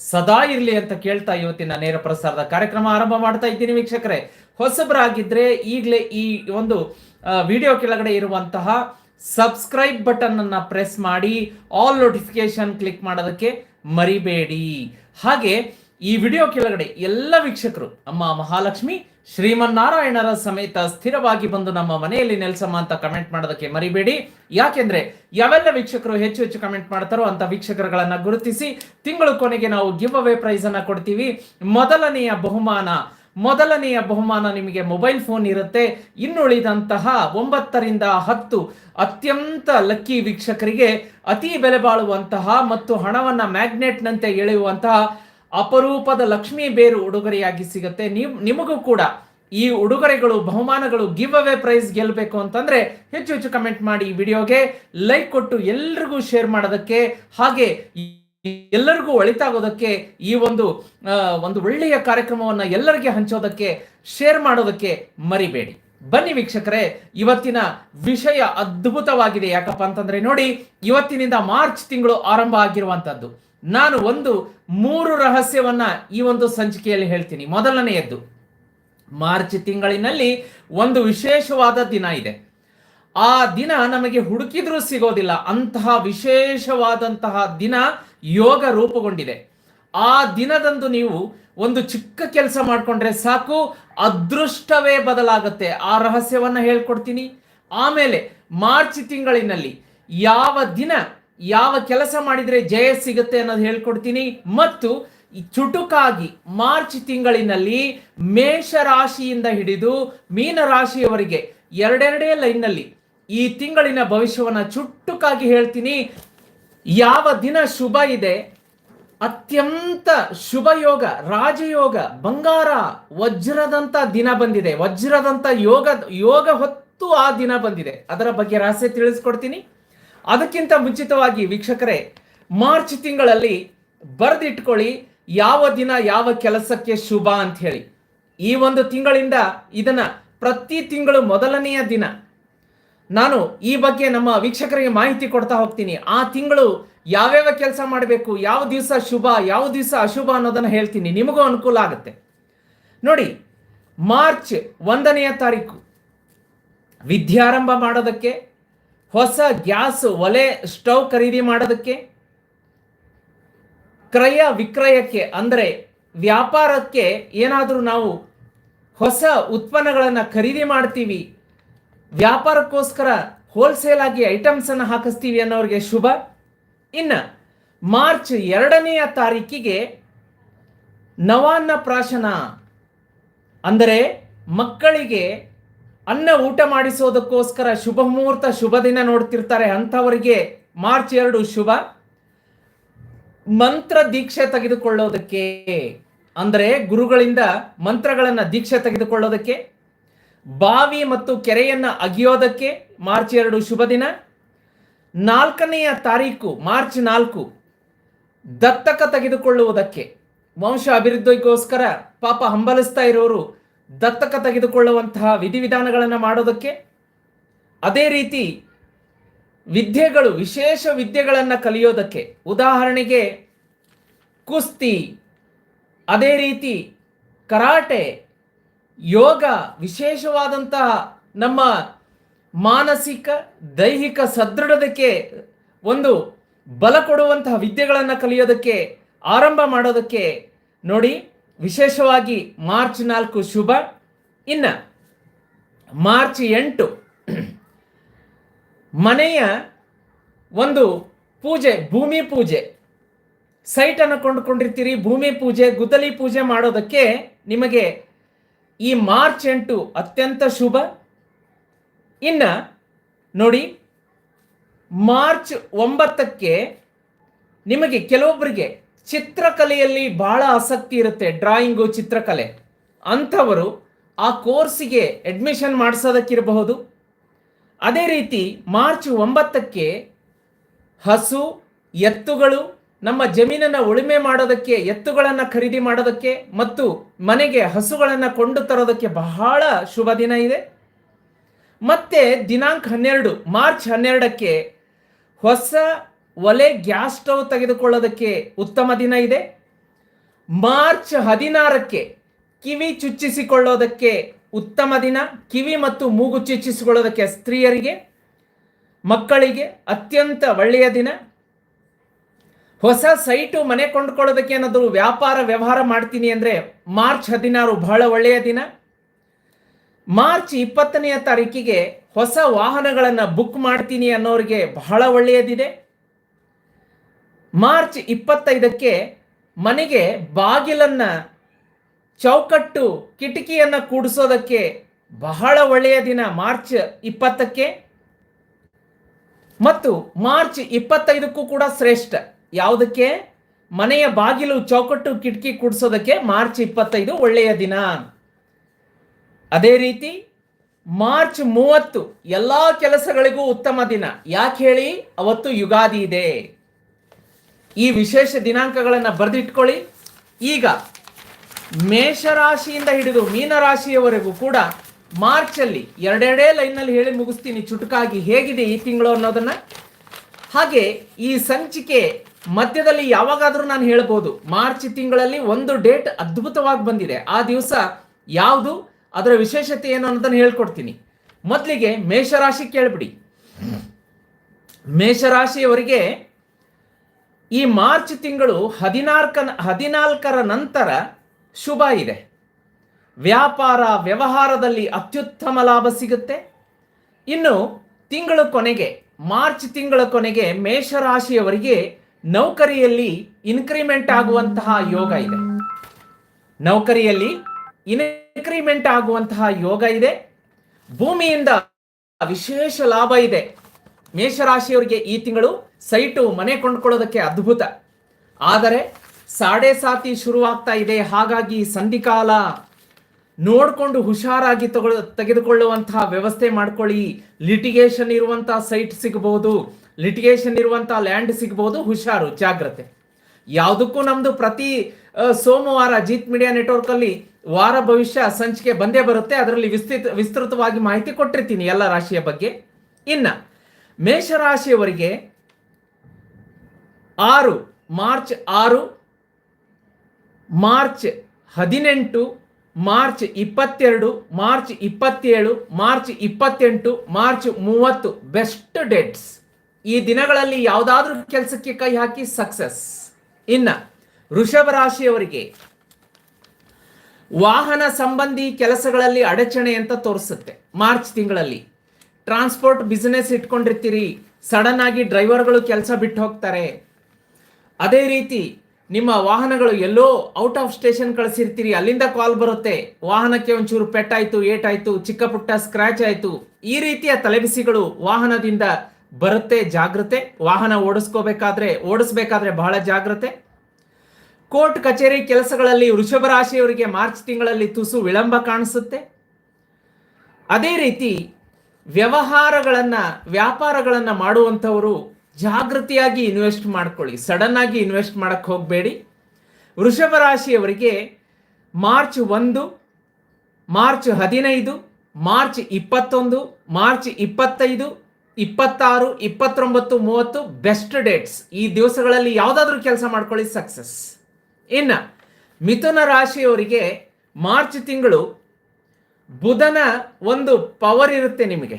ಸದಾ ಇರಲಿ ಅಂತ ಕೇಳ್ತಾ ಇವತ್ತಿನ ನೇರ ಪ್ರಸಾರದ ಕಾರ್ಯಕ್ರಮ ಆರಂಭ ಮಾಡ್ತಾ ಇದ್ದೀನಿ ವೀಕ್ಷಕರೇ. ಹೊಸಬರಾಗಿದ್ರೆ ಈಗಲೇ ಈ ಒಂದು ವಿಡಿಯೋ ಕೆಳಗಡೆ ಇರುವಂತಹ ಸಬ್ಸ್ಕ್ರೈಬ್ ಬಟನ್ ಅನ್ನ ಪ್ರೆಸ್ ಮಾಡಿ ಆಲ್ ನೋಟಿಫಿಕೇಶನ್ ಕ್ಲಿಕ್ ಮಾಡೋದಕ್ಕೆ ಮರಿಬೇಡಿ. ಹಾಗೆ ಈ ವಿಡಿಯೋ ಕೆಳಗಡೆ ಎಲ್ಲ ವೀಕ್ಷಕರು ಅಮ್ಮ ಮಹಾಲಕ್ಷ್ಮಿ ಶ್ರೀಮನ್ನಾರಾಯಣರ ಸಮೇತ ಸ್ಥಿರವಾಗಿ ಬಂದು ನಮ್ಮ ಮನೆಯಲ್ಲಿ ನೆಲೆಸಮ್ಮ ಅಂತ ಕಮೆಂಟ್ ಮಾಡೋದಕ್ಕೆ ಮರಿಬೇಡಿ. ಯಾಕೆಂದ್ರೆ ಯಾವೆಲ್ಲ ವೀಕ್ಷಕರು ಹೆಚ್ಚು ಹೆಚ್ಚು ಕಮೆಂಟ್ ಮಾಡ್ತಾರೋ ಅಂತ ವೀಕ್ಷಕರುಗಳನ್ನ ಗುರುತಿಸಿ ತಿಂಗಳು ಕೊನೆಗೆ ನಾವು ಗಿವ್ ಅವೇ ಪ್ರೈಸ್ ಅನ್ನ ಕೊಡ್ತೀವಿ. ಮೊದಲನೆಯ ಬಹುಮಾನ ಮೊದಲನೆಯ ಬಹುಮಾನ ನಿಮಗೆ ಮೊಬೈಲ್ ಫೋನ್ ಇರುತ್ತೆ. ಇನ್ನುಳಿದಂತಹ ಒಂಬತ್ತರಿಂದ ಹತ್ತು ಅತ್ಯಂತ ಲಕ್ಕಿ ವೀಕ್ಷಕರಿಗೆ ಅತಿ ಬೆಲೆ ಬಾಳುವಂತಹ ಮತ್ತು ಹಣವನ್ನ ಮ್ಯಾಗ್ನೆಟ್ನಂತೆ ಎಳೆಯುವಂತಹ ಅಪರೂಪದ ಲಕ್ಷ್ಮೀ ಬೇರು ಉಡುಗೊರೆಯಾಗಿ ಸಿಗುತ್ತೆ. ನೀವು ನಿಮಗೂ ಕೂಡ ಈ ಉಡುಗೊರೆಗಳು, ಬಹುಮಾನಗಳು ಗಿವ್ ಅವೇ ಪ್ರೈಸ್ ಗೆಲ್ಲಬೇಕು ಅಂತಂದ್ರೆ ಹೆಚ್ಚು ಹೆಚ್ಚು ಕಮೆಂಟ್ ಮಾಡಿ ಈ ವಿಡಿಯೋಗೆ ಲೈಕ್ ಕೊಟ್ಟು ಎಲ್ರಿಗೂ ಶೇರ್ ಮಾಡೋದಕ್ಕೆ ಹಾಗೆ ಎಲ್ಲರಿಗೂ ಒಳಿತಾಗೋದಕ್ಕೆ ಈ ಒಂದು ಒಂದು ಒಳ್ಳೆಯ ಕಾರ್ಯಕ್ರಮವನ್ನ ಎಲ್ಲರಿಗೆ ಹಂಚೋದಕ್ಕೆ ಶೇರ್ ಮಾಡೋದಕ್ಕೆ ಮರಿಬೇಡಿ. ಬನ್ನಿ ವೀಕ್ಷಕರೇ, ಇವತ್ತಿನ ವಿಷಯ ಅದ್ಭುತವಾಗಿದೆ. ಯಾಕಪ್ಪ ಅಂತಂದ್ರೆ ನೋಡಿ, ಇವತ್ತಿನಿಂದ ಮಾರ್ಚ್ ತಿಂಗಳು ಆರಂಭ ಆಗಿರುವಂತದ್ದು. ನಾನು ಒಂದು ಮೂರು ರಹಸ್ಯವನ್ನ ಈ ಒಂದು ಸಂಚಿಕೆಯಲ್ಲಿ ಹೇಳ್ತೀನಿ. ಮೊದಲನೆಯದ್ದು, ಮಾರ್ಚ್ ತಿಂಗಳಿನಲ್ಲಿ ಒಂದು ವಿಶೇಷವಾದ ದಿನ ಇದೆ. ಆ ದಿನ ನಮಗೆ ಹುಡುಕಿದ್ರೂ ಸಿಗೋದಿಲ್ಲ. ಅಂತಹ ವಿಶೇಷವಾದಂತಹ ದಿನ ಯೋಗ ರೂಪುಗೊಂಡಿದೆ. ಆ ದಿನದಂದು ನೀವು ಒಂದು ಚಿಕ್ಕ ಕೆಲಸ ಮಾಡಿಕೊಂಡ್ರೆ ಸಾಕು, ಅದೃಷ್ಟವೇ ಬದಲಾಗುತ್ತೆ. ಆ ರಹಸ್ಯವನ್ನ ಹೇಳ್ಕೊಡ್ತೀನಿ. ಆಮೇಲೆ ಮಾರ್ಚ್ ತಿಂಗಳಿನಲ್ಲಿ ಯಾವ ದಿನ ಯಾವ ಕೆಲಸ ಮಾಡಿದ್ರೆ ಜಯ ಸಿಗುತ್ತೆ ಅನ್ನೋದು ಹೇಳ್ಕೊಡ್ತೀನಿ. ಮತ್ತು ಚುಟುಕಾಗಿ ಮಾರ್ಚ್ ತಿಂಗಳಿನಲ್ಲಿ ಮೇಷ ರಾಶಿಯಿಂದ ಹಿಡಿದು ಮೀನ ರಾಶಿಯವರಿಗೆ ಎರಡೆರಡೇ ಲೈನ್ನಲ್ಲಿ ಈ ತಿಂಗಳಿನ ಭವಿಷ್ಯವನ್ನ ಚುಟುಕಾಗಿ ಹೇಳ್ತೀನಿ. ಯಾವ ದಿನ ಶುಭ ಇದೆ? ಅತ್ಯಂತ ಶುಭ ಯೋಗ, ರಾಜಯೋಗ, ಬಂಗಾರ, ವಜ್ರದಂತ ದಿನ ಬಂದಿದೆ. ವಜ್ರದಂತ ಯೋಗ ಯೋಗ ಹೊತ್ತು ಆ ದಿನ ಬಂದಿದೆ. ಅದರ ಬಗ್ಗೆ ರಹಸ್ಯ ತಿಳಿಸ್ಕೊಡ್ತೀನಿ. ಅದಕ್ಕಿಂತ ಮುಂಚಿತವಾಗಿ ವೀಕ್ಷಕರೇ, ಮಾರ್ಚ್ ತಿಂಗಳಲ್ಲಿ ಬರೆದಿಟ್ಕೊಳ್ಳಿ, ಯಾವ ದಿನ ಯಾವ ಕೆಲಸಕ್ಕೆ ಶುಭ ಅಂತ ಹೇಳಿ ಈ ಒಂದು ತಿಂಗಳಿಂದ ಇದನ್ನ ಪ್ರತಿ ತಿಂಗಳು ಮೊದಲನೆಯ ದಿನ. ನಾನು ಈ ಬಗ್ಗೆ ನಮ್ಮ ವೀಕ್ಷಕರಿಗೆ ಮಾಹಿತಿ ಕೊಡ್ತಾ ಹೋಗ್ತೀನಿ. ಆ ತಿಂಗಳು ಯಾವ್ಯಾವ ಕೆಲಸ ಮಾಡಬೇಕು, ಯಾವ ದಿವಸ ಶುಭ, ಯಾವ ದಿವಸ ಅಶುಭ ಅನ್ನೋದನ್ನ ಹೇಳ್ತೀನಿ. ನಿಮಗೂ ಅನುಕೂಲ ಆಗುತ್ತೆ. ನೋಡಿ, ಮಾರ್ಚ್ ಒಂದನೆಯ ತಾರೀಕು. ವಿದ್ಯಾರಂಭ ಮಾಡೋದಕ್ಕೆ ಹೊಸ ಗ್ಯಾಸ್ ಒಲೆ ಸ್ಟವ್ ಖರೀದಿ ಮಾಡೋದಕ್ಕೆ? ಕ್ರಯ ವಿಕ್ರಯಕ್ಕೆ ಅಂದರೆ ವ್ಯಾಪಾರಕ್ಕೆ ಏನಾದರೂ ನಾವು ಹೊಸ ಉತ್ಪನ್ನಗಳನ್ನು ಖರೀದಿ ಮಾಡ್ತೀವಿ, ವ್ಯಾಪಾರಕ್ಕೋಸ್ಕರ ಹೋಲ್ಸೇಲ್ ಆಗಿ ಐಟಮ್ಸ್ ಅನ್ನು ಹಾಕಿಸ್ತೀವಿ ಅನ್ನೋರಿಗೆ ಶುಭ. ಇನ್ನು ಮಾರ್ಚ್ ಎರಡನೆಯ ತಾರೀಕಿಗೆ ನವಾನ್ನ ಪ್ರಾಶನ, ಅಂದರೆ ಮಕ್ಕಳಿಗೆ ಅನ್ನ ಊಟ ಮಾಡಿಸೋದಕ್ಕೋಸ್ಕರ ಶುಭ ಮುಹೂರ್ತ, ಶುಭ ದಿನ ನೋಡ್ತಿರ್ತಾರೆ ಅಂಥವರಿಗೆ ಮಾರ್ಚ್ ಎರಡು ಶುಭ. ಮಂತ್ರ ದೀಕ್ಷೆ ತೆಗೆದುಕೊಳ್ಳೋದಕ್ಕೆ, ಅಂದರೆ ಗುರುಗಳಿಂದ ಮಂತ್ರಗಳನ್ನು ದೀಕ್ಷೆ ತೆಗೆದುಕೊಳ್ಳೋದಕ್ಕೆ, ಬಾವಿ ಮತ್ತು ಕೆರೆಯನ್ನ ಅಗಿಯೋದಕ್ಕೆ ಮಾರ್ಚ್ ಎರಡು ಶುಭ ದಿನ. ನಾಲ್ಕನೆಯ ತಾರೀಕು, ಮಾರ್ಚ್ ನಾಲ್ಕು, ದತ್ತಕ ತೆಗೆದುಕೊಳ್ಳುವುದಕ್ಕೆ. ವಂಶ ಅಭಿವೃದ್ಧಿಗೋಸ್ಕರ ಪಾಪ ಹಂಬಲಿಸ್ತಾ ಇರೋರು ದತ್ತಕ ತೆಗೆದುಕೊಳ್ಳುವಂತಹ ವಿಧಿವಿಧಾನಗಳನ್ನು ಮಾಡೋದಕ್ಕೆ ಅದೇ ರೀತಿ ವಿದ್ಯೆಗಳು, ವಿಶೇಷ ವಿದ್ಯೆಗಳನ್ನು ಕಲಿಯೋದಕ್ಕೆ ಉದಾಹರಣೆಗೆ ಕುಸ್ತಿ, ಅದೇ ರೀತಿ ಕರಾಟೆ, ಯೋಗ, ವಿಶೇಷವಾದಂತಹ ನಮ್ಮ ಮಾನಸಿಕ, ದೈಹಿಕ ಸದೃಢದಕ್ಕೆ ಒಂದು ಬಲ ಕೊಡುವಂತಹ ವಿದ್ಯೆಗಳನ್ನು ಕಲಿಯೋದಕ್ಕೆ ಆರಂಭ ಮಾಡೋದಕ್ಕೆ ನೋಡಿ ವಿಶೇಷವಾಗಿ ಮಾರ್ಚ್ ನಾಲ್ಕು ಶುಭ. ಇನ್ನ ಮಾರ್ಚ್ ಎಂಟು ಮನೆಯ ಒಂದು ಪೂಜೆ, ಭೂಮಿ ಪೂಜೆ. ಸೈಟ್ ಅನ್ನು ಕೊಂಡುಕೊಂಡಿರ್ತೀರಿ, ಭೂಮಿ ಪೂಜೆ, ಗುದ್ದಲಿ ಪೂಜೆ ಮಾಡೋದಕ್ಕೆ ನಿಮಗೆ ಈ ಮಾರ್ಚ್ ಎಂಟು ಅತ್ಯಂತ ಶುಭ. ಇನ್ನ ನೋಡಿ, ಮಾರ್ಚ್ ಒಂಬತ್ತಕ್ಕೆ ನಿಮಗೆ ಕೆಲವೊಬ್ಬರಿಗೆ ಚಿತ್ರಕಲೆಯಲ್ಲಿ ಬಹಳ ಆಸಕ್ತಿ ಇರುತ್ತೆ ಡ್ರಾಯಿಂಗು ಚಿತ್ರಕಲೆ. ಅಂಥವರು ಆ ಕೋರ್ಸಿಗೆ ಅಡ್ಮಿಷನ್ ಮಾಡಿಸೋದಕ್ಕಿರಬಹುದು. ಅದೇ ರೀತಿ ಮಾರ್ಚ್ ಒಂಬತ್ತಕ್ಕೆ ಹಸು, ಎತ್ತುಗಳು, ನಮ್ಮ ಜಮೀನನ್ನು ಉಳುಮೆ ಮಾಡೋದಕ್ಕೆ, ಎತ್ತುಗಳನ್ನು ಖರೀದಿ ಮಾಡೋದಕ್ಕೆ ಮತ್ತು ಮನೆಗೆ ಹಸುಗಳನ್ನು ಕೊಂಡು ತರೋದಕ್ಕೆ ಬಹಳ ಶುಭ ದಿನ ಇದೆ. ಮತ್ತೆ ದಿನಾಂಕ ಹನ್ನೆರಡು, ಮಾರ್ಚ್ ಹನ್ನೆರಡಕ್ಕೆ ಹೊಸ ಒಲೆ ಗ್ಯಾಸ್ ಸ್ಟವ್ ತೆಗೆದುಕೊಳ್ಳೋದಕ್ಕೆ ಉತ್ತಮ ದಿನ ಇದೆ. ಮಾರ್ಚ್ ಹದಿನಾರಕ್ಕೆ ಕಿವಿ ಚುಚ್ಚಿಸಿಕೊಳ್ಳೋದಕ್ಕೆ ಉತ್ತಮ ದಿನ. ಕಿವಿ ಮತ್ತು ಮೂಗು ಚುಚ್ಚಿಸಿಕೊಳ್ಳೋದಕ್ಕೆ ಸ್ತ್ರೀಯರಿಗೆ, ಮಕ್ಕಳಿಗೆ ಅತ್ಯಂತ ಒಳ್ಳೆಯ ದಿನ. ಹೊಸ ಸೈಟು ಮನೆ ಕೊಂಡ್ಕೊಳ್ಳೋದಕ್ಕೆ ಏನಾದರೂ ವ್ಯಾಪಾರ ವ್ಯವಹಾರ ಮಾಡ್ತೀನಿ ಅಂದರೆ ಮಾರ್ಚ್ ಹದಿನಾರು ಬಹಳ ಒಳ್ಳೆಯ ದಿನ. ಮಾರ್ಚ್ ಇಪ್ಪತ್ತನೆಯ ತಾರೀಕಿಗೆ ಹೊಸ ವಾಹನಗಳನ್ನು ಬುಕ್ ಮಾಡ್ತೀನಿ ಅನ್ನೋರಿಗೆ ಬಹಳ ಒಳ್ಳೆಯದಿದೆ. ಮಾರ್ಚ್ ಇಪ್ಪತ್ತೈದಕ್ಕೆ ಮನೆಗೆ ಬಾಗಿಲನ್ನ, ಚೌಕಟ್ಟು, ಕಿಟಕಿಯನ್ನ ಕೂಡಿಸೋದಕ್ಕೆ ಬಹಳ ಒಳ್ಳೆಯ ದಿನ ಮಾರ್ಚ್ ಇಪ್ಪತ್ತಕ್ಕೆ. ಮತ್ತು ಮಾರ್ಚ್ ಇಪ್ಪತ್ತೈದಕ್ಕೂ ಕೂಡ ಶ್ರೇಷ್ಠ. ಯಾವುದಕ್ಕೆ? ಮನೆಯ ಬಾಗಿಲು, ಚೌಕಟ್ಟು, ಕಿಟಕಿ ಕೂಡಿಸೋದಕ್ಕೆ ಮಾರ್ಚ್ ಇಪ್ಪತ್ತೈದು ಒಳ್ಳೆಯ ದಿನ. ಅದೇ ರೀತಿ ಮಾರ್ಚ್ ಮೂವತ್ತು ಎಲ್ಲ ಕೆಲಸಗಳಿಗೂ ಉತ್ತಮ ದಿನ. ಯಾಕೆ ಹೇಳಿ? ಅವತ್ತು ಯುಗಾದಿ ಇದೆ. ಈ ವಿಶೇಷ ದಿನಾಂಕಗಳನ್ನು ಬರೆದಿಟ್ಕೊಳ್ಳಿ. ಈಗ ಮೇಷರಾಶಿಯಿಂದ ಹಿಡಿದು ಮೀನರಾಶಿಯವರೆಗೂ ಕೂಡ ಮಾರ್ಚ್ ಅಲ್ಲಿ ಎರಡೆರಡೇ ಲೈನ್ನಲ್ಲಿ ಹೇಳಿ ಮುಗಿಸ್ತೀನಿ ಚುಟುಕಾಗಿ ಹೇಗಿದೆ ಈ ತಿಂಗಳು ಅನ್ನೋದನ್ನ. ಹಾಗೆ ಈ ಸಂಚಿಕೆ ಮಧ್ಯದಲ್ಲಿ ಯಾವಾಗಾದರೂ ನಾನು ಹೇಳ್ಬೋದು, ಮಾರ್ಚ್ ತಿಂಗಳಲ್ಲಿ ಒಂದು ಡೇಟ್ ಅದ್ಭುತವಾಗಿ ಬಂದಿದೆ. ಆ ದಿವಸ ಯಾವುದು, ಅದರ ವಿಶೇಷತೆ ಏನು ಅನ್ನೋದನ್ನ ಹೇಳ್ಕೊಡ್ತೀನಿ. ಮೊದಲಿಗೆ ಮೇಷರಾಶಿ ಕೇಳ್ಬಿಡಿ. ಮೇಷರಾಶಿಯವರಿಗೆ ಈ ಮಾರ್ಚ್ ತಿಂಗಳು ಹದಿನಾಲ್ಕ ಹದಿನಾಲ್ಕರ ನಂತರ ಶುಭ ಇದೆ. ವ್ಯಾಪಾರ ವ್ಯವಹಾರದಲ್ಲಿ ಅತ್ಯುತ್ತಮ ಲಾಭ ಸಿಗುತ್ತೆ. ಇನ್ನು ತಿಂಗಳು ಕೊನೆಗೆ, ಮಾರ್ಚ್ ತಿಂಗಳ ಕೊನೆಗೆ ಮೇಷರಾಶಿಯವರಿಗೆ ನೌಕರಿಯಲ್ಲಿ ಇನ್ಕ್ರಿಮೆಂಟ್ ಆಗುವಂತಹ ಯೋಗ ಇದೆ. ನೌಕರಿಯಲ್ಲಿ ಇನ್ಕ್ರಿಮೆಂಟ್ ಆಗುವಂತಹ ಯೋಗ ಇದೆ. ಭೂಮಿಯಿಂದ ವಿಶೇಷ ಲಾಭ ಇದೆ. ಮೇಷರಾಶಿಯವರಿಗೆ ಈ ತಿಂಗಳು ಸೈಟು ಮನೆ ಕೊಂಡ್ಕೊಳ್ಳೋದಕ್ಕೆ ಅದ್ಭುತ. ಆದರೆ ಸಾಡೆ ಸಾತಿ ಶುರುವಾಗ್ತಾ ಇದೆ. ಹಾಗಾಗಿ ಸಂಧಿಕಾಲ ನೋಡಿಕೊಂಡು ಹುಷಾರಾಗಿ ತಗೊಳ್ ತೆಗೆದುಕೊಳ್ಳುವಂತಹ ವ್ಯವಸ್ಥೆ ಮಾಡ್ಕೊಳ್ಳಿ. ಲಿಟಿಗೇಷನ್ ಇರುವಂತಹ ಸೈಟ್ ಸಿಗಬಹುದು ಲಿಟಿಗೇಷನ್ ಇರುವಂತಹ ಲ್ಯಾಂಡ್ ಸಿಗಬಹುದು ಹುಷಾರು, ಜಾಗ್ರತೆ. ಯಾವುದಕ್ಕೂ ನಮ್ದು ಪ್ರತಿ ಸೋಮವಾರ ಜೀತ್ ಮೀಡಿಯಾ ನೆಟ್ವರ್ಕ್ ಅಲ್ಲಿ ವಾರ ಭವಿಷ್ಯ ಸಂಚಿಕೆ ಬಂದೇ ಬರುತ್ತೆ. ಅದರಲ್ಲಿ ವಿಸ್ತೃತ, ವಿಸ್ತೃತವಾಗಿ ಮಾಹಿತಿ ಕೊಟ್ಟಿರ್ತೀನಿ ಎಲ್ಲ ರಾಶಿಯ ಬಗ್ಗೆ. ಇನ್ನ ಮೇಷರಾಶಿಯವರಿಗೆ ಆರು, ಮಾರ್ಚ್ ಆರು, ಮಾರ್ಚ್ ಹದಿನೆಂಟು, ಮಾರ್ಚ್ ಇಪ್ಪತ್ತೆರಡು, ಮಾರ್ಚ್ ಇಪ್ಪತ್ತೇಳು, ಮಾರ್ಚ್ ಇಪ್ಪತ್ತೆಂಟು, ಮಾರ್ಚ್ ಮೂವತ್ತು, ಬೆಸ್ಟ್ ಡೇಟ್ಸ್. ಈ ದಿನಗಳಲ್ಲಿ ಯಾವುದಾದ್ರೂ ಕೆಲಸಕ್ಕೆ ಕೈ ಹಾಕಿ ಸಕ್ಸಸ್. ಇನ್ನ, ವೃಷಭ ರಾಶಿಯವರಿಗೆ ವಾಹನ ಸಂಬಂಧಿ ಕೆಲಸಗಳಲ್ಲಿ ಅಡಚಣೆ ಅಂತ ತೋರಿಸುತ್ತೆ ಮಾರ್ಚ್ ತಿಂಗಳಲ್ಲಿ. Transport business ಇಟ್ಕೊಂಡಿರ್ತೀರಿ. ಸಡನ್ ಆಗಿ ಡ್ರೈವರ್ಗಳು ಕೆಲಸ ಬಿಟ್ಟು ಹೋಗ್ತಾರೆ. ಅದೇ ರೀತಿ ನಿಮ್ಮ ವಾಹನಗಳು ಎಲ್ಲೋ ಔಟ್ ಆಫ್ ಸ್ಟೇಷನ್ ಕಳಿಸಿರ್ತೀರಿ. ಅಲ್ಲಿಂದ ಕಾಲ್ ಬರುತ್ತೆ. ವಾಹನಕ್ಕೆ ಒಂಚೂರು ಪೆಟ್ಟಾಯಿತು, ಏಟಾಯಿತು, ಚಿಕ್ಕ ಪುಟ್ಟ ಸ್ಕ್ರಾಚ್ ಆಯ್ತು. ಈ ರೀತಿಯ ತಲೆಬಿಸಿಗಳು ವಾಹನದಿಂದ ಬರುತ್ತೆ ಜಾಗ್ರತೆ. ವಾಹನ ಓಡಿಸ್ಕೋಬೇಕಾದ್ರೆ, ಓಡಿಸ್ಬೇಕಾದ್ರೆ ಬಹಳ ಜಾಗ್ರತೆ. ಕೋರ್ಟ್ ಕಚೇರಿ ಕೆಲಸಗಳಲ್ಲಿ ವೃಷಭ ರಾಶಿಯವರಿಗೆ ಮಾರ್ಚ್ ತಿಂಗಳಲ್ಲಿ ತುಸು ವಿಳಂಬ ಕಾಣಿಸುತ್ತೆ. ಅದೇ ರೀತಿ ವ್ಯವಹಾರಗಳನ್ನ, ವ್ಯಾಪಾರಗಳನ್ನು ಮಾಡುವಂಥವರು ಜಾಗೃತಿಯಾಗಿ ಇನ್ವೆಸ್ಟ್ ಮಾಡ್ಕೊಳ್ಳಿ. ಸಡನ್ ಆಗಿ ಇನ್ವೆಸ್ಟ್ ಮಾಡಕ್ಕೆ ಹೋಗಬೇಡಿ. ವೃಷಭ ರಾಶಿಯವರಿಗೆ ಮಾರ್ಚ್ ಒಂದು ಮಾರ್ಚ್ ಹದಿನೈದು ಮಾರ್ಚ್ ಇಪ್ಪತ್ತೊಂದು ಮಾರ್ಚ್ ಇಪ್ಪತ್ತೈದು, ಇಪ್ಪತ್ತಾರು, ಇಪ್ಪತ್ತೊಂಬತ್ತು, ಮೂವತ್ತು ಬೆಸ್ಟ್ ಡೇಟ್ಸ್ ಈ ದಿವಸಗಳಲ್ಲಿ ಯಾವುದಾದ್ರೂ ಕೆಲಸ ಮಾಡ್ಕೊಳ್ಳಿ ಸಕ್ಸಸ್ ಇನ್ನು, ಮಿಥುನ ರಾಶಿಯವರಿಗೆ ಮಾರ್ಚ್ ತಿಂಗಳು ಬುಧನ ಒಂದು ಪವರ್ ಇರುತ್ತೆ ನಿಮಗೆ.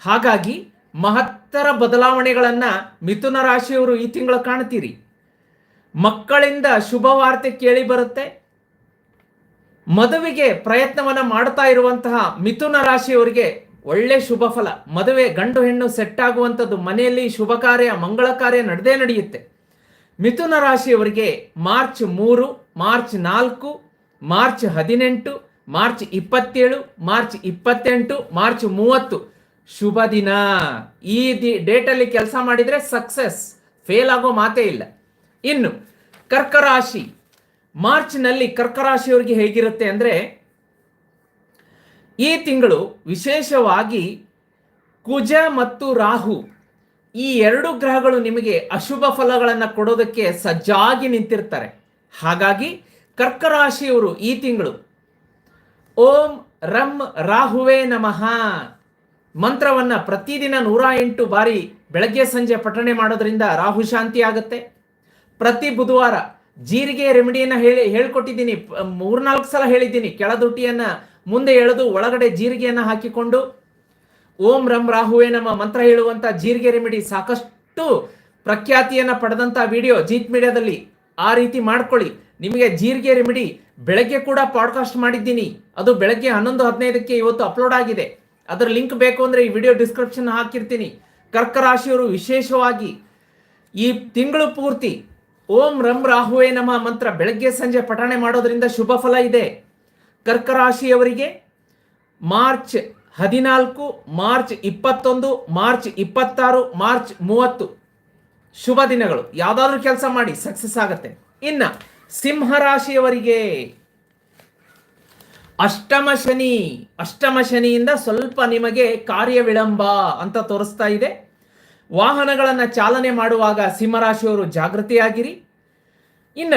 ಹಾಗಾಗಿ ಮಹತ್ತರ ಬದಲಾವಣೆಗಳನ್ನು ಮಿಥುನ ರಾಶಿಯವರು ಈ ತಿಂಗಳು ಕಾಣ್ತೀರಿ. ಮಕ್ಕಳಿಂದ ಶುಭ ವಾರ್ತೆ ಕೇಳಿ ಬರುತ್ತೆ. ಮದುವೆಗೆ ಪ್ರಯತ್ನವನ್ನು ಮಾಡ್ತಾ ಇರುವಂತಹ ಮಿಥುನ ರಾಶಿಯವರಿಗೆ ಒಳ್ಳೆ ಶುಭ ಫಲ. ಮದುವೆ ಗಂಡು ಹೆಣ್ಣು ಸೆಟ್ ಆಗುವಂಥದ್ದು ಮನೆಯಲ್ಲಿ ಶುಭ ಕಾರ್ಯ, ಮಂಗಳ ಕಾರ್ಯ ನಡೆದೇ ನಡೆಯುತ್ತೆ. ಮಿಥುನ ರಾಶಿಯವರಿಗೆ ಮಾರ್ಚ್ ಮೂರು, ಮಾರ್ಚ್ ನಾಲ್ಕು, ಮಾರ್ಚ್ ಹದಿನೆಂಟು ಮಾರ್ಚ್ ಇಪ್ಪತ್ತೇಳು, ಮಾರ್ಚ್ ಇಪ್ಪತ್ತೆಂಟು, ಮಾರ್ಚ್ ಮೂವತ್ತು. ಶುಭ ದಿನ. ಈ ದಿ, ಡೇಟಲ್ಲಿ ಕೆಲಸ ಮಾಡಿದರೆ ಸಕ್ಸಸ್ ಫೇಲ್ ಆಗೋ ಮಾತೇ ಇಲ್ಲ. ಇನ್ನು, ಕರ್ಕರಾಶಿ. ಮಾರ್ಚ್ನಲ್ಲಿ ಕರ್ಕರಾಶಿಯವರಿಗೆ ಹೇಗಿರುತ್ತೆ ಅಂದರೆ, ಈ ತಿಂಗಳು ವಿಶೇಷವಾಗಿ ಕುಜ ಮತ್ತು ರಾಹು, ಈ ಎರಡು ಗ್ರಹಗಳು ನಿಮಗೆ ಅಶುಭ ಫಲಗಳನ್ನು ಕೊಡೋದಕ್ಕೆ ಸಜ್ಜಾಗಿ ನಿಂತಿರ್ತಾರೆ. ಹಾಗಾಗಿ, ಕರ್ಕರಾಶಿಯವರು ಈ ತಿಂಗಳು ಓಂ ರಂ ರಾಹುವೇ ನಮಃ. ಮಂತ್ರವನ್ನು ಪ್ರತಿದಿನ ನೂರ ಎಂಟು ಬಾರಿ ಬೆಳಗ್ಗೆ ಸಂಜೆ ಪಠಣೆ ಮಾಡೋದ್ರಿಂದ ರಾಹು ಶಾಂತಿ ಆಗುತ್ತೆ. ಪ್ರತಿ ಬುಧವಾರ ಜೀರಿಗೆ ರೆಮಿಡಿಯನ್ನು ಹೇಳಿ ಹೇಳ್ಕೊಟ್ಟಿದ್ದೀನಿ. ಮೂರ್ನಾಲ್ಕು ಸಲ ಹೇಳಿದ್ದೀನಿ. ಕೆಳದುಟಿಯನ್ನು ಮುಂದೆ ಎಳೆದು ಒಳಗಡೆ ಜೀರಿಗೆಯನ್ನು ಹಾಕಿಕೊಂಡು ಓಂ ರಂ ರಾಹುವೇ ನಮ್ಮ ಮಂತ್ರ ಹೇಳುವಂಥ ಜೀರಿಗೆ ರೆಮಿಡಿ ಸಾಕಷ್ಟು ಪ್ರಖ್ಯಾತಿಯನ್ನು ಪಡೆದಂಥ ವಿಡಿಯೋ ಜೀತ್ ಮೀಡಿಯಾದಲ್ಲಿ ಆ ರೀತಿ ಮಾಡ್ಕೊಳ್ಳಿ. ನಿಮಗೆ ಜೀರಿಗೆ ರೆಮಿಡಿ ಬೆಳಗ್ಗೆ ಕೂಡ ಪಾಡ್ಕಾಸ್ಟ್ ಮಾಡಿದ್ದೀನಿ. ಅದು ಬೆಳಗ್ಗೆ ಹನ್ನೊಂದು ಹದಿನೈದಕ್ಕೆ ಇವತ್ತು ಅಪ್ಲೋಡ್ ಆಗಿದೆ. ಅದರ ಲಿಂಕ್ ಬೇಕು ಅಂದರೆ ಈ ವಿಡಿಯೋ ಡಿಸ್ಕ್ರಿಪ್ಷನ್ ಹಾಕಿರ್ತೀನಿ. ಕರ್ಕ ರಾಶಿಯವರು ವಿಶೇಷವಾಗಿ ಈ ತಿಂಗಳು ಪೂರ್ತಿ ಓಂ ರಂ ರಾಹುವೇ ನಮ ಮಂತ್ರ ಬೆಳಗ್ಗೆ ಸಂಜೆ ಪಠಣೆ ಮಾಡೋದರಿಂದ ಶುಭ ಫಲ ಇದೆ. ಕರ್ಕ ರಾಶಿಯವರಿಗೆ ಮಾರ್ಚ್ ಹದಿನಾಲ್ಕು, ಮಾರ್ಚ್ ಇಪ್ಪತ್ತೊಂದು, ಮಾರ್ಚ್ ಇಪ್ಪತ್ತಾರು, ಮಾರ್ಚ್ ಮೂವತ್ತು. ಶುಭ ದಿನಗಳು. ಯಾವುದಾದ್ರೂ ಕೆಲಸ ಮಾಡಿ ಸಕ್ಸಸ್ ಆಗುತ್ತೆ. ಇನ್ನ ಸಿಂಹ ರಾಶಿಯವರಿಗೆ ಅಷ್ಟಮ ಶನಿ ಅಷ್ಟಮ ಶನಿಯಿಂದ ಸ್ವಲ್ಪ ನಿಮಗೆ ಕಾರ್ಯ ವಿಳಂಬ ಅಂತ ತೋರಿಸ್ತಾ ಇದೆ. ವಾಹನಗಳನ್ನು ಚಾಲನೆ ಮಾಡುವಾಗ ಸಿಂಹರಾಶಿಯವರು ಜಾಗೃತಿಯಾಗಿರಿ. ಇನ್ನ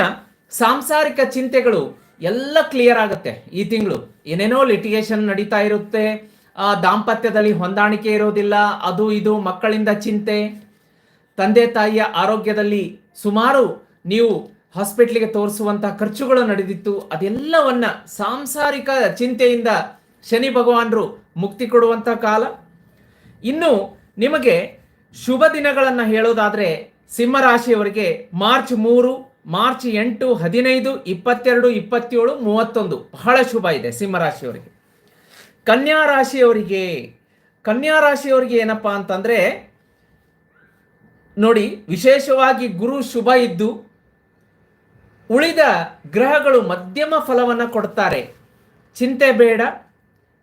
ಸಾಂಸಾರಿಕ ಚಿಂತೆಗಳು ಎಲ್ಲ ಕ್ಲಿಯರ್ ಆಗುತ್ತೆ. ಈ ತಿಂಗಳು ಏನೇನೋ ಲಿಟಿಗೇಷನ್ ನಡೀತಾ ಇರುತ್ತೆ. ಆ, ದಾಂಪತ್ಯದಲ್ಲಿ ಹೊಂದಾಣಿಕೆ ಇರೋದಿಲ್ಲ ಅದು ಇದು ಮಕ್ಕಳಿಂದ ಚಿಂತೆ. ತಂದೆ ತಾಯಿಯ ಆರೋಗ್ಯದಲ್ಲಿ ಸುಮಾರು ನೀವು ಹಾಸ್ಪಿಟ್ಲಿಗೆ ತೋರಿಸುವಂತಹ ಖರ್ಚುಗಳು ನಡೆದಿತ್ತು. ಅದೆಲ್ಲವನ್ನ ಸಾಂಸಾರಿಕ ಚಿಂತೆಯಿಂದ ಶನಿ ಭಗವಾನರು ಮುಕ್ತಿ ಕೊಡುವಂತಹ ಕಾಲ. ಇನ್ನು ನಿಮಗೆ ಶುಭ ದಿನಗಳನ್ನು ಹೇಳೋದಾದ್ರೆ ಸಿಂಹರಾಶಿಯವರಿಗೆ ಮಾರ್ಚ್ ಮೂರು, ಮಾರ್ಚ್ ಎಂಟು, ಹದಿನೈದು, ಇಪ್ಪತ್ತೆರಡು, ಇಪ್ಪತ್ತೇಳು, ಮೂವತ್ತೊಂದು ಬಹಳ ಶುಭ ಇದೆ ಸಿಂಹರಾಶಿಯವರಿಗೆ. ಕನ್ಯಾ ರಾಶಿಯವರಿಗೆ ಕನ್ಯಾ ರಾಶಿಯವರಿಗೆ ಏನಪ್ಪಾ ಅಂತಂದ್ರೆ ನೋಡಿ, ವಿಶೇಷವಾಗಿ ಗುರು ಶುಭ ಇದ್ದು ಉಳಿದ ಗ್ರಹಗಳು ಮಧ್ಯಮ ಫಲವನ್ನು ಕೊಡ್ತಾರೆ. ಚಿಂತೆ ಬೇಡ.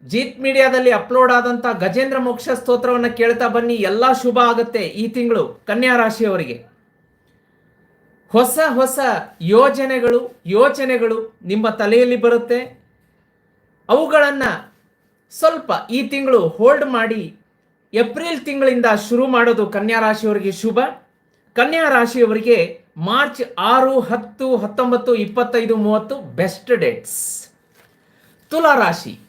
ಜೀತ್ ಮೀಡಿಯಾದಲ್ಲಿ ಅಪ್ಲೋಡ್ ಆದಂಥ ಗಜೇಂದ್ರ ಮೋಕ್ಷ ಸ್ತೋತ್ರವನ್ನು ಕೇಳ್ತಾ ಬನ್ನಿ. ಎಲ್ಲ ಶುಭ ಆಗುತ್ತೆ ಈ ತಿಂಗಳು ಕನ್ಯಾ ರಾಶಿಯವರಿಗೆ. ಹೊಸ ಹೊಸ ಯೋಜನೆಗಳು, ಯೋಚನೆಗಳು ನಿಮ್ಮ ತಲೆಯಲ್ಲಿ ಬರುತ್ತೆ. ಅವುಗಳನ್ನು ಸ್ವಲ್ಪ ಈ ತಿಂಗಳು ಹೋಲ್ಡ್ ಮಾಡಿ ಏಪ್ರಿಲ್ ತಿಂಗಳಿಂದ ಶುರು ಮಾಡೋದು ಕನ್ಯಾ ರಾಶಿಯವರಿಗೆ ಶುಭ. ಕನ್ಯಾ ರಾಶಿಯವರಿಗೆ ಮಾರ್ಚ್ ಆರು, ಹತ್ತು, ಹತ್ತೊಂಬತ್ತು, ಇಪ್ಪತ್ತೈದು, ಮೂವತ್ತು ಬೆಸ್ಟ್ ಡೇಟ್ಸ್ ತುಲಾ ರಾಶಿ.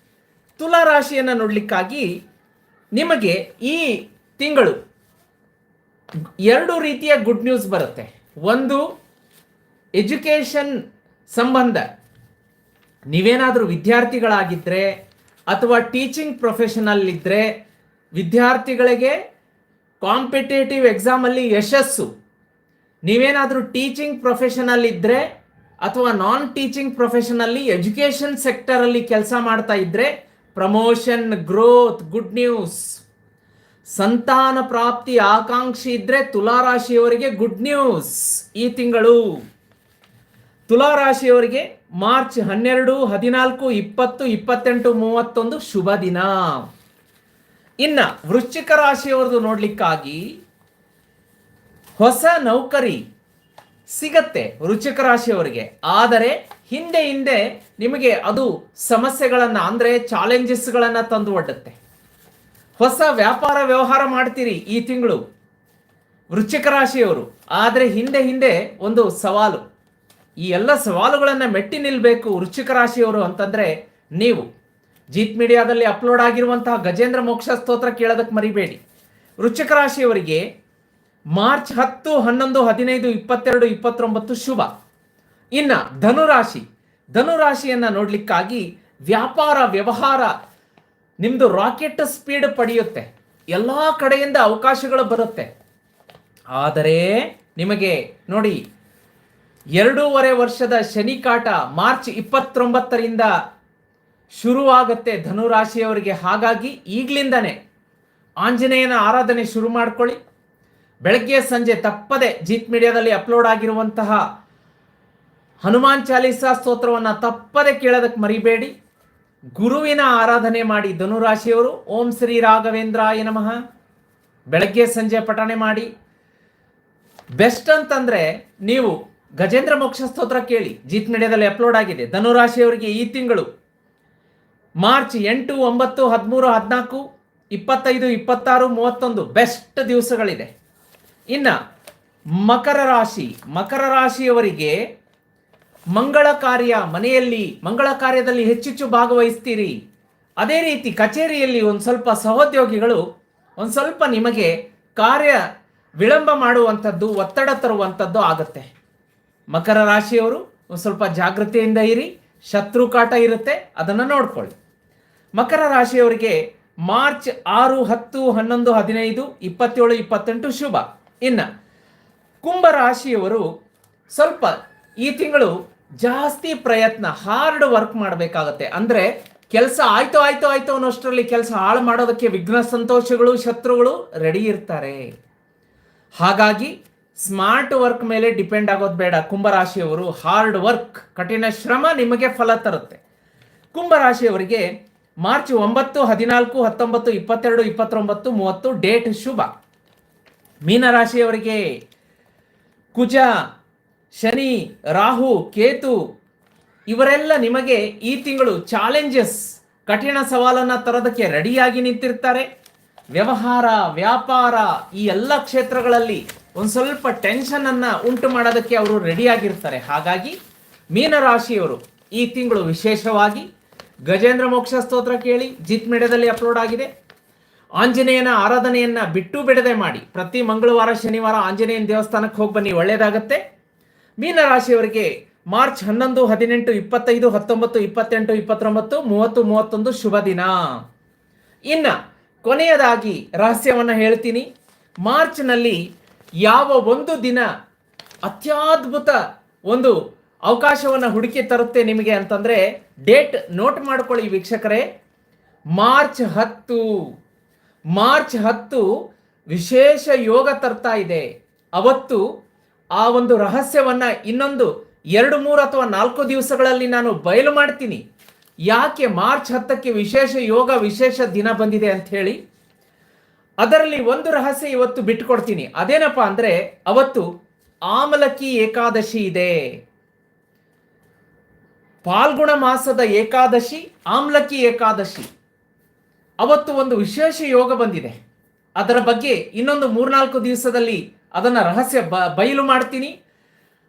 ತುಲಾ ರಾಶಿಯನ್ನು ನೋಡಲಿಕ್ಕಾಗಿ ನಿಮಗೆ ಈ ತಿಂಗಳು ಎರಡು ರೀತಿಯ ಗುಡ್ ನ್ಯೂಸ್ ಬರುತ್ತೆ. ಒಂದು ಎಜುಕೇಷನ್ ಸಂಬಂಧ. ನೀವೇನಾದರೂ ವಿದ್ಯಾರ್ಥಿಗಳಾಗಿದ್ದರೆ ಅಥವಾ ಟೀಚಿಂಗ್ ಪ್ರೊಫೆಷನಲ್ ಇದ್ದರೆ ವಿದ್ಯಾರ್ಥಿಗಳಿಗೆ ಕಾಂಪಿಟೇಟಿವ್ ಎಕ್ಸಾಮಲ್ಲಿ ಯಶಸ್ಸು. ನೀವೇನಾದರೂ ಟೀಚಿಂಗ್ ಪ್ರೊಫೆಷನಲ್ ಇದ್ದರೆ ಅಥವಾ ನಾನ್ ಟೀಚಿಂಗ್ ಪ್ರೊಫೆಷನಲ್ಲಿ ಎಜುಕೇಷನ್ ಸೆಕ್ಟರಲ್ಲಿ ಕೆಲಸ ಮಾಡ್ತಾ ಇದ್ದರೆ ಪ್ರಮೋಷನ್ ಗ್ರೋತ್ ಗುಡ್ ನ್ಯೂಸ್ ಸಂತಾನ ಪ್ರಾಪ್ತಿ, ಆಕಾಂಕ್ಷಿ ಇದ್ರೆ ತುಲಾರಾಶಿಯವರಿಗೆ ಗುಡ್ ನ್ಯೂಸ್ ಈ ತಿಂಗಳು. ತುಲಾರಾಶಿಯವರಿಗೆ ಮಾರ್ಚ್ ಹನ್ನೆರಡು, ಹದಿನಾಲ್ಕು, ಇಪ್ಪತ್ತು, ಇಪ್ಪತ್ತೆಂಟು, ಮೂವತ್ತೊಂದು ಶುಭ ದಿನ. ಇನ್ನ ವೃಶ್ಚಿಕ ರಾಶಿಯವರದು ನೋಡ್ಲಿಕ್ಕಾಗಿ ಹೊಸ ನೌಕರಿ ಸಿಗತ್ತೆ ವೃಶ್ಚಿಕ ರಾಶಿಯವರಿಗೆ ಆದರೆ ಹಿಂದೆ ಹಿಂದೆ ನಿಮಗೆ ಅದು ಸಮಸ್ಯೆಗಳನ್ನ, ಅಂದ್ರೆ ಚಾಲೆಂಜಸ್ಗಳನ್ನ ತಂದು ಒಡ್ಡುತ್ತೆ. ಹೊಸ ವ್ಯಾಪಾರ ವ್ಯವಹಾರ ಮಾಡ್ತೀರಿ ಈ ತಿಂಗಳು ವೃಶ್ಚಿಕ ರಾಶಿಯವರು ಆದರೆ ಹಿಂದೆ ಹಿಂದೆ ಒಂದು ಸವಾಲು. ಈ ಎಲ್ಲ ಸವಾಲುಗಳನ್ನು ಮೆಟ್ಟಿ ನಿಲ್ಲಬೇಕು ವೃಶ್ಚಿಕ ರಾಶಿಯವರು ಅಂತಂದ್ರೆ ನೀವು. ಜೀತ್ ಮೀಡಿಯಾದಲ್ಲಿ ಅಪ್ಲೋಡ್ ಆಗಿರುವಂತಹ ಗಜೇಂದ್ರ ಮೋಕ್ಷ ಸ್ತೋತ್ರ ಕೇಳೋದಕ್ಕೆ ಮರಿಬೇಡಿ. ವೃಶ್ಚಿಕ ರಾಶಿಯವರಿಗೆ ಮಾರ್ಚ್ ಹತ್ತು, ಹನ್ನೊಂದು, ಹದಿನೈದು, ಇಪ್ಪತ್ತೆರಡು, ಇಪ್ಪತ್ತೊಂಬತ್ತು ಶುಭ. ಇನ್ನ ಧನುರಾಶಿ. ಧನುರಾಶಿಯನ್ನ ನೋಡ್ಲಿಕ್ಕಾಗಿ ವ್ಯಾಪಾರ, ವ್ಯವಹಾರ, ನಿಮ್ದು ರಾಕೆಟ್ ಸ್ಪೀಡ್ ಪಡೆಯುತ್ತೆ. ಎಲ್ಲ ಕಡೆಯಿಂದ ಅವಕಾಶಗಳು ಬರುತ್ತೆ. ಆದರೆ ನಿಮಗೆ ನೋಡಿ, ಎರಡೂವರೆ ವರ್ಷದ ಶನಿ ಕಾಟ ಮಾರ್ಚ್ ಇಪ್ಪತ್ತೊಂಬತ್ತರಿಂದ ಶುರುವಾಗುತ್ತೆ ಧನುರಾಶಿಯವರಿಗೆ. ಹಾಗಾಗಿ ಈಗಲಿಂದನೇ ಆಂಜನೇಯನ ಆರಾಧನೆ ಶುರು ಮಾಡ್ಕೊಳ್ಳಿ. ಬೆಳಗ್ಗೆ ಸಂಜೆ ತಪ್ಪದೆ ಜೀತ್ ಮೀಡಿಯಾದಲ್ಲಿ ಅಪ್ಲೋಡ್ ಆಗಿರುವಂತಹ ಹನುಮಾನ್ ಚಾಲೀಸಾ ಸ್ತೋತ್ರವನ್ನು ತಪ್ಪದೆ ಕೇಳೋದಕ್ಕೆ ಮರಿಬೇಡಿ. ಗುರುವಿನ ಆರಾಧನೆ ಮಾಡಿ ಧನುರಾಶಿಯವರು, ಓಂ ಶ್ರೀ ರಾಘವೇಂದ್ರಾಯ ನಮಃ. ಬೆಳಗ್ಗೆ ಸಂಜೆ ಪಠಣೆ ಮಾಡಿ. ಬೆಸ್ಟ್ ಅಂತಂದ್ರೆ ನೀವು ಗಜೇಂದ್ರ ಮೋಕ್ಷ ಸ್ತೋತ್ರ ಕೇಳಿ, ಜೀತ್ ಮೀಡಿಯಾದಲ್ಲಿ ಅಪ್ಲೋಡ್ ಆಗಿದೆ. ಧನುರಾಶಿಯವರಿಗೆ ಈ ತಿಂಗಳು ಮಾರ್ಚ್ ಎಂಟು, ಒಂಬತ್ತು, ಹದಿಮೂರು, ಹದಿನಾಲ್ಕು, ಇಪ್ಪತ್ತೈದು, ಇಪ್ಪತ್ತಾರು, ಮೂವತ್ತೊಂದು ಬೆಸ್ಟ್ ದಿವಸಗಳಿದೆ. ಇನ್ನ ಮಕರ ರಾಶಿ, ಮಕರ ರಾಶಿಯವರಿಗೆ ಮಂಗಳ ಕಾರ್ಯ ಮನೆಯಲ್ಲಿ, ಮಂಗಳ ಕಾರ್ಯದಲ್ಲಿ ಹೆಚ್ಚೆಚ್ಚು ಭಾಗವಹಿಸ್ತೀರಿ. ಅದೇ ರೀತಿ ಕಚೇರಿಯಲ್ಲಿ ಒಂದು ಸ್ವಲ್ಪ ಸಹೋದ್ಯೋಗಿಗಳು, ಒಂದು ಸ್ವಲ್ಪ ನಿಮಗೆ ಕಾರ್ಯ ವಿಳಂಬ ಮಾಡುವಂಥದ್ದು, ಒತ್ತಡ ತರುವಂಥದ್ದು ಆಗುತ್ತೆ. ಮಕರ ರಾಶಿಯವರು ಒಂದು ಸ್ವಲ್ಪ ಜಾಗೃತಿಯಿಂದ ಇರಿ, ಶತ್ರು ಕಾಟ ಇರುತ್ತೆ, ಅದನ್ನು ನೋಡ್ಕೊಳ್ಳಿ. ಮಕರ ರಾಶಿಯವರಿಗೆ ಮಾರ್ಚ್ ಆರು, ಹತ್ತು, ಹನ್ನೊಂದು, ಹದಿನೈದು, ಇಪ್ಪತ್ತೇಳು, ಇಪ್ಪತ್ತೆಂಟು ಶುಭ. ಇನ್ನು ಕುಂಭ ರಾಶಿಯವರು ಸ್ವಲ್ಪ ಈ ತಿಂಗಳು ಜಾಸ್ತಿ ಪ್ರಯತ್ನ ಹಾರ್ಡ್ ವರ್ಕ್ ಮಾಡಬೇಕಾಗತ್ತೆ. ಅಂದ್ರೆ ಕೆಲಸ ಆಯ್ತು ಆಯ್ತು ಆಯ್ತು ಅನ್ನೋಷ್ಟರಲ್ಲಿ ಕೆಲಸ ಹಾಳು ಮಾಡೋದಕ್ಕೆ ವಿಘ್ನ ಸಂತೋಷಗಳು, ಶತ್ರುಗಳು ರೆಡಿ ಇರ್ತಾರೆ. ಹಾಗಾಗಿ ಸ್ಮಾರ್ಟ್ ವರ್ಕ್ ಮೇಲೆ ಡಿಪೆಂಡ್ ಆಗೋದು ಬೇಡ. ಕುಂಭರಾಶಿಯವರು ಹಾರ್ಡ್ ವರ್ಕ್ ಕಠಿಣ ಶ್ರಮ ನಿಮಗೆ ಫಲ ತರುತ್ತೆ. ಕುಂಭರಾಶಿಯವರಿಗೆ ಮಾರ್ಚ್ ಒಂಬತ್ತು, ಹದಿನಾಲ್ಕು, ಹತ್ತೊಂಬತ್ತು, ಇಪ್ಪತ್ತೆರಡು, ಇಪ್ಪತ್ತೊಂಬತ್ತು, ಮೂವತ್ತು, ಡೇಟ್ ಶುಭ. ಮೀನರಾಶಿಯವರಿಗೆ ಕುಜ, ಶನಿ, ರಾಹು, ಕೇತು ಇವರೆಲ್ಲ ನಿಮಗೆ ಈ ತಿಂಗಳು ಚಾಲೆಂಜಸ್ ಕಠಿಣ ಸವಾಲನ್ನ ತರೋದಕ್ಕೆ ರೆಡಿಯಾಗಿ ನಿಂತಿರ್ತಾರೆ. ವ್ಯವಹಾರ, ವ್ಯಾಪಾರ ಈ ಎಲ್ಲ ಕ್ಷೇತ್ರಗಳಲ್ಲಿ ಒಂದು ಸ್ವಲ್ಪ ಟೆನ್ಷನ್ ಅನ್ನ ಉಂಟು ಮಾಡೋದಕ್ಕೆ ಅವರು ರೆಡಿಯಾಗಿರ್ತಾರೆ ಹಾಗಾಗಿ ಮೀನರಾಶಿಯವರು ಈ ತಿಂಗಳು ವಿಶೇಷವಾಗಿ ಗಜೇಂದ್ರ ಮೋಕ್ಷ ಸ್ತೋತ್ರ ಕೇಳಿ, ಜಿತ್ ಮೀಡಿಯಾದಲ್ಲಿ ಅಪ್ಲೋಡ್ ಆಗಿದೆ. ಆಂಜನೇಯನ ಆರಾಧನೆಯನ್ನ ಬಿಟ್ಟು ಬಿಡದೆ ಮಾಡಿ. ಪ್ರತಿ ಮಂಗಳವಾರ, ಶನಿವಾರ ಆಂಜನೇಯನ ದೇವಸ್ಥಾನಕ್ಕೆ ಹೋಗಿ ಬನ್ನಿ ಒಳ್ಳೆಯದಾಗತ್ತೆ ಮೀನರಾಶಿಯವರಿಗೆ ಮಾರ್ಚ್ ಹನ್ನೊಂದು, ಹದಿನೆಂಟು, ಇಪ್ಪತ್ತೈದು, ಹತ್ತೊಂಬತ್ತು, ಇಪ್ಪತ್ತೆಂಟು, ಇಪ್ಪತ್ತೊಂಬತ್ತು, ಮೂವತ್ತು, ಮೂವತ್ತೊಂದು ಶುಭ ದಿನ. ಇನ್ನ ಕೊನೆಯದಾಗಿ ರಹಸ್ಯವನ್ನ ಹೇಳ್ತೀನಿ. ಮಾರ್ಚ್ನಲ್ಲಿ ಯಾವ ಒಂದು ದಿನ ಅತ್ಯದ್ಭುತ ಒಂದು ಅವಕಾಶವನ್ನು ಹುಡುಕಿ ತರುತ್ತೆ ನಿಮಗೆ ಅಂತಂದ್ರೆ, ಡೇಟ್ ನೋಟ್ ಮಾಡ್ಕೊಳ್ಳಿ ವೀಕ್ಷಕರೇ. ಮಾರ್ಚ್ ಹತ್ತು. ಮಾರ್ಚ್ ಹತ್ತು ವಿಶೇಷ ಯೋಗ ತರ್ತಾ ಇದೆ. ಅವತ್ತು ಆ ಒಂದು ರಹಸ್ಯವನ್ನ ಇನ್ನೊಂದು ಎರಡು, ಮೂರು ಅಥವಾ ನಾಲ್ಕು ದಿವಸಗಳಲ್ಲಿ ನಾನು ಬಯಲು ಮಾಡ್ತೀನಿ. ಯಾಕೆ ಮಾರ್ಚ್ ಹತ್ತಕ್ಕೆ ವಿಶೇಷ ಯೋಗ, ವಿಶೇಷ ದಿನ ಬಂದಿದೆ ಅಂತ ಹೇಳಿ? ಅದರಲ್ಲಿ ಒಂದು ರಹಸ್ಯ ಇವತ್ತು ಬಿಟ್ಟುಕೊಡ್ತೀನಿ. ಅದೇನಪ್ಪ ಅಂದ್ರೆ ಅವತ್ತು ಆಮಲಕಿ ಏಕಾದಶಿ ಇದೆ. ಪಾಲ್ಗುಣ ಮಾಸದ ಏಕಾದಶಿ, ಆಮ್ಲಕಿ ಏಕಾದಶಿ. ಅವತ್ತು ಒಂದು ವಿಶೇಷ ಯೋಗ ಬಂದಿದೆ. ಅದರ ಬಗ್ಗೆ ಇನ್ನೊಂದು ಮೂರ್ನಾಲ್ಕು ದಿವಸದಲ್ಲಿ ಅದನ್ನ ರಹಸ್ಯ ಬ, ಬಯಲು ಮಾಡ್ತೀನಿ.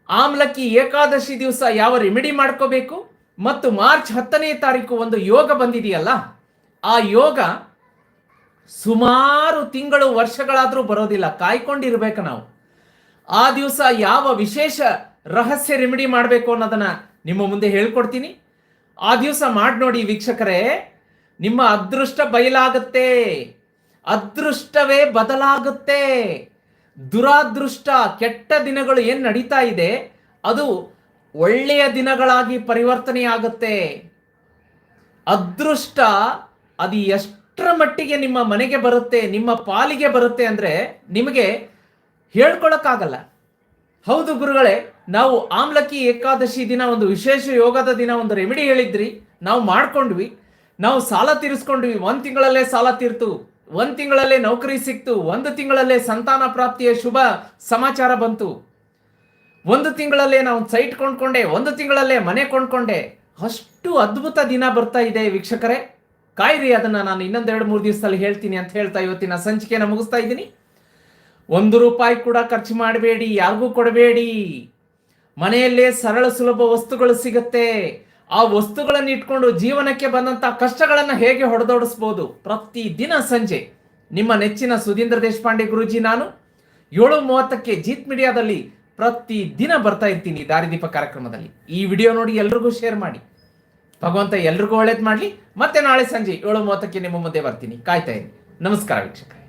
ಆಮ್ಲಕ್ಕಿ ಏಕಾದಶಿ ದಿವಸ ಯಾವ ರೆಮಿಡಿ ಮಾಡ್ಕೋಬೇಕು? ಮತ್ತು ಮಾರ್ಚ್ ಹತ್ತನೇ ತಾರೀಕು ಒಂದು ಯೋಗ ಬಂದಿದೆಯಲ್ಲ, ಆ ಯೋಗ ಸುಮಾರು ತಿಂಗಳು ವರ್ಷಗಳಾದರೂ ಬರೋದಿಲ್ಲ, ಕಾಯ್ಕೊಂಡಿರ್ಬೇಕು ನಾವು. ಆ ದಿವಸ ಯಾವ ವಿಶೇಷ ರಹಸ್ಯ ರೆಮಿಡಿ ಮಾಡಬೇಕು ಅನ್ನೋದನ್ನ ನಿಮ್ಮ ಮುಂದೆ ಹೇಳ್ಕೊಡ್ತೀನಿ. ಆ ದಿವಸ ಮಾಡಿ ನೋಡಿ ವೀಕ್ಷಕರೇ ನಿಮ್ಮ ಅದೃಷ್ಟ ಬಯಲಾಗುತ್ತೆ. ಅದೃಷ್ಟವೇ ಬದಲಾಗುತ್ತೆ. ದುರಾದೃಷ್ಟ, ಕೆಟ್ಟ ದಿನಗಳು ಏನು ನಡೀತಾ ಇದೆ, ಅದು ಒಳ್ಳೆಯ ದಿನಗಳಾಗಿ ಪರಿವರ್ತನೆಯಾಗುತ್ತೆ. ಅದೃಷ್ಟ ಅದು ಎಷ್ಟರ ಮಟ್ಟಿಗೆ ನಿಮ್ಮ ಮನೆಗೆ ಬರುತ್ತೆ, ನಿಮ್ಮ ಪಾಲಿಗೆ ಬರುತ್ತೆ ಅಂದ್ರೆ ನಿಮಗೆ ಹೇಳ್ಕೊಳಕ್ಕಾಗಲ್ಲ. ಹೌದು ಗುರುಗಳೇ, ನಾವು ಆಮ್ಲಕ್ಕಿ ಏಕಾದಶಿ ದಿನ ಒಂದು ವಿಶೇಷ ಯೋಗದ ದಿನ ಒಂದು ರೆಮಿಡಿ ಹೇಳಿದ್ರಿ, ನಾವು ಮಾಡ್ಕೊಂಡ್ವಿ. ನಾವು ಸಾಲ ತೀರಿಸ್ಕೊಂಡ್ವಿ. ಒಂದ್ ತಿಂಗಳಲ್ಲೇ ಸಾಲ ತೀರ್ತು. ಒಂದ್ ತಿಂಗಳಲ್ಲೇ ನೌಕರಿ ಸಿಕ್ತು. ಒಂದು ತಿಂಗಳಲ್ಲೇ ಸಂತಾನ ಪ್ರಾಪ್ತಿಯ ಶುಭ ಸಮಾಚಾರ ಬಂತು. ಒಂದು ತಿಂಗಳಲ್ಲೇ ನಾವು ಸೈಟ್ ಕೊಂಡ್ಕೊಂಡೆ. ಒಂದು ತಿಂಗಳಲ್ಲೇ ಮನೆ ಕೊಂಡ್ಕೊಂಡೆ. ಅಷ್ಟು ಅದ್ಭುತ ದಿನ ಬರ್ತಾ ಇದೆ ವೀಕ್ಷಕರೇ. ಕಾಯ್ರಿ, ಅದನ್ನ ನಾನು ಇನ್ನೊಂದೆರಡು ಮೂರು ದಿವಸದಲ್ಲಿ ಹೇಳ್ತೀನಿ ಅಂತ ಹೇಳ್ತಾ ಇವತ್ತಿನ ಸಂಚಿಕೆನ ಮುಗಿಸ್ತಾ ಇದ್ದೀನಿ. ಒಂದು ರೂಪಾಯಿ ಕೂಡ ಖರ್ಚು ಮಾಡಬೇಡಿ, ಯಾರಿಗೂ ಕೊಡಬೇಡಿ. ಮನೆಯಲ್ಲೇ ಸರಳ ಸುಲಭ ವಸ್ತುಗಳು ಸಿಗುತ್ತೆ. ಆ ವಸ್ತುಗಳನ್ನು ಇಟ್ಕೊಂಡು ಜೀವನಕ್ಕೆ ಬಂದಂತ ಕಷ್ಟಗಳನ್ನು ಹೇಗೆ ಹೊಡೆದೋಡಿಸ್ಬೋದು? ಪ್ರತಿ ದಿನ ಸಂಜೆ. ನಿಮ್ಮ ನೆಚ್ಚಿನ ಸುಧೀಂದ್ರ ದೇಶಪಾಂಡೆ ಗುರುಜಿ ನಾನು. ಏಳು ಮೂವತ್ತಕ್ಕೆ ಜೀತ್ ಮೀಡಿಯಾದಲ್ಲಿ ಪ್ರತಿ ದಿನ ಬರ್ತಾ ಇರ್ತೀನಿ ದಾರಿದೀಪ ಕಾರ್ಯಕ್ರಮದಲ್ಲಿ. ಈ ವಿಡಿಯೋ ನೋಡಿ ಎಲ್ರಿಗೂ ಶೇರ್ ಮಾಡಿ. ಭಗವಂತ ಎಲ್ರಿಗೂ ಒಳ್ಳೇದು ಮಾಡಲಿ. ಮತ್ತೆ ನಾಳೆ ಸಂಜೆ ಏಳು ಮೂವತ್ತಕ್ಕೆ ನಿಮ್ಮ ಮುಂದೆ ಬರ್ತೀನಿ. ಕಾಯ್ತಾ ಇರಿ. ನಮಸ್ಕಾರ ವೀಕ್ಷಕರೇ.